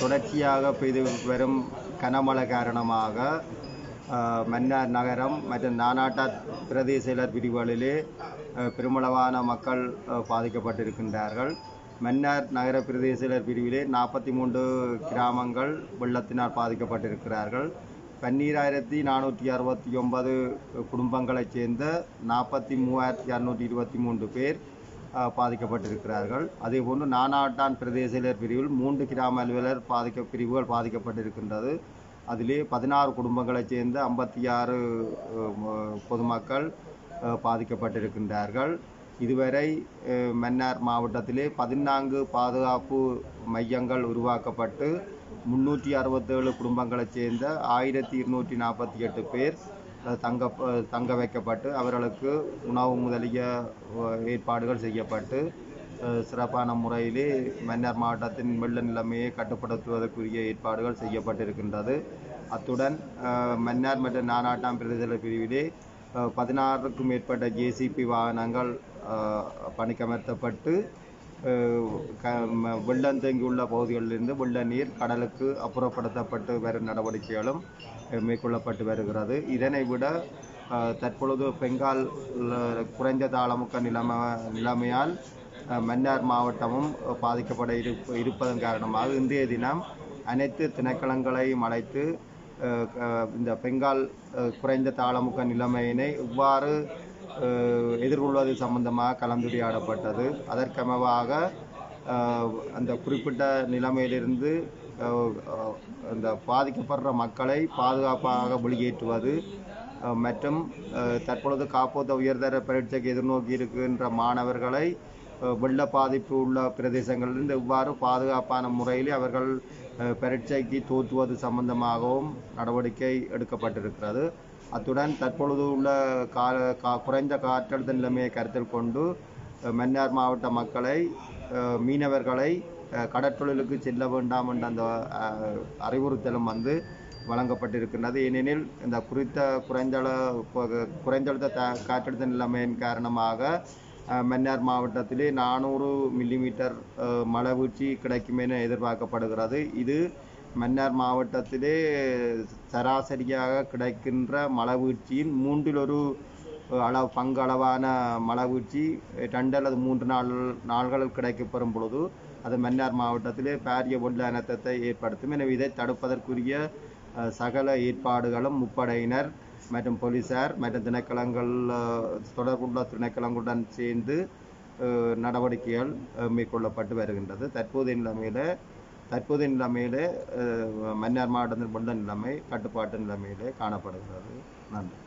தொடர்ச்சியாக பெய்து வரும் கனமழை காரணமாக மன்னார் நகரம் மற்றும் நானாட்ட பிரதேச செயலர் பிரிவுகளிலே பெருமளவான மக்கள் பாதிக்கப்பட்டிருக்கின்றார்கள். மன்னார் நகர பிரதேச செயலர் பிரிவிலே நாற்பத்தி மூன்று கிராமங்கள் வெள்ளத்தினால் பாதிக்கப்பட்டிருக்கிறார்கள். பன்னீராயிரத்தி நானூற்றி அறுபத்தி ஒன்பது குடும்பங்களைச் சேர்ந்த நாற்பத்தி மூவாயிரத்தி இரநூத்தி இருபத்தி மூன்று பேர் பாதிக்கப்பட்டிருக்கிறார்கள். அதே போன்று நானாட்டான் பிரதேச பிரிவில் மூன்று கிராம அலுவலர் பாதிக்க பிரிவுகள் பாதிக்கப்பட்டிருக்கின்றது. அதிலே பதினாறு குடும்பங்களைச் சேர்ந்த ஐம்பத்தி ஆறு பொதுமக்கள் பாதிக்கப்பட்டிருக்கின்றார்கள். இதுவரை மன்னார் மாவட்டத்திலே பதினான்கு பாதுகாப்பு மையங்கள் உருவாக்கப்பட்டு முன்னூற்றி அறுபத்தேழு குடும்பங்களைச் சேர்ந்த ஆயிரத்தி இருநூற்றி நாற்பத்தி எட்டு பேர் தங்க தங்க வைக்கப்பட்டு அவர்களுக்கு உணவு முதலிய ஏற்பாடுகள் செய்யப்பட்டு சிறப்பான முறையிலே மன்னார் மாவட்டத்தின் வெள்ள நிலைமையை கட்டுப்படுத்துவதற்குரிய ஏற்பாடுகள் செய்யப்பட்டிருக்கின்றது. அத்துடன் மன்னார் மற்றும் நானாட்டாம் பிரதேச பிரிவிலே பதினாறுக்கும் மேற்பட்ட ஜேசிபி வாகனங்கள் பணிக்கமர்த்தப்பட்டு வெள்ளம் தேங்கியுள்ள பகுதிகளிலிருந்து வெள்ள நீர் கடலுக்கு அப்புறப்படுத்தப்பட்டு வரும் நடவடிக்கைகளும் மேற்கொள்ளப்பட்டு வருகிறது. இதனை விட தற்பொழுது பெங்கால் குறைந்த தாளமுக்க நிலைமை நிலைமையால் மன்னார் மாவட்டமும் பாதிக்கப்பட இரு இருப்பதன் காரணமாக இன்றைய தினம் அனைத்து திணைக்களங்களையும் அழைத்து இந்த பெங்கால் குறைந்த தாளமுக்க நிலைமையினை இவ்வாறு எதிர்கொள்வது சம்பந்தமாக கலந்துரையாடப்பட்டது. அதற்கமவாக அந்த குறிப்பிட்ட நிலைமையிலிருந்து அந்த பாதிக்கப்படுற மக்களை பாதுகாப்பாக வெளியேற்றுவது மற்றும் தற்பொழுது காப்போத்த உயர்தர பரீட்சைக்கு எதிர்நோக்கி இருக்கின்ற மாணவர்களை வெள்ள பாதிப்பு உள்ள பிரதேசங்களிலிருந்து இவ்வாறு பாதுகாப்பான முறையில் அவர்கள் பரீட்சைக்கு தோற்றுவது சம்பந்தமாகவும் நடவடிக்கை எடுக்கப்பட்டிருக்கிறது. அத்துடன் தற்பொழுது உள்ள கா கா- குறைந்த காற்றழுத்த நிலைமையை கருத்தில் கொண்டு மன்னார் மாவட்ட மக்களை மீனவர்களை கடற்தொழிலுக்கு கடற்றொழிலுக்கு செல்ல வேண்டாம் என்ற அந்த அறிவுறுத்தலும் வந்து வழங்கப்பட்டிருக்கின்றது. ஏனெனில் இந்த குறித்த குறைந்தள குறைந்தழுத்த த காற்றழுத்த நிலைமையின் காரணமாக மன்னார் மாவட்டத்திலே நானூறு மில்லிமீட்டர் மழை வீழ்ச்சி கிடைக்கும் என எதிர்பார்க்கப்படுகிறது. இது மன்னார் மாவட்டத்திலே சராசரியாக கிடைக்கின்ற மழை வீழ்ச்சியின் மூன்றில் ஒரு அளவு பங்களவான மழை வீழ்ச்சி ரெண்டு அல்லது மூன்று நாள் நாள்களில் கிடைக்கப்பெறும் பொழுது அது மன்னார் மாவட்டத்திலே பாரிய வெள்ள அனர்த்தத்தை ஏற்படுத்தும். எனவே இதை தடுப்பதற்குரிய சகல ஏற்பாடுகளும் முப்படையினர் மற்றும் போலீசார் மற்றும் திணைக்களங்கள் தொடர்புள்ள திணைக்களங்களுடன் சேர்ந்து நடவடிக்கைகள் மேற்கொள்ளப்பட்டு வருகின்றது. தற்போதைய நிலைமையில் தற்போதைய நிலைமையிலே மன்னார் மாவட்டத்தில் உள்ள நிலைமை கட்டுப்பாட்டு நிலைமையிலே காணப்படுகிறது. நன்றி.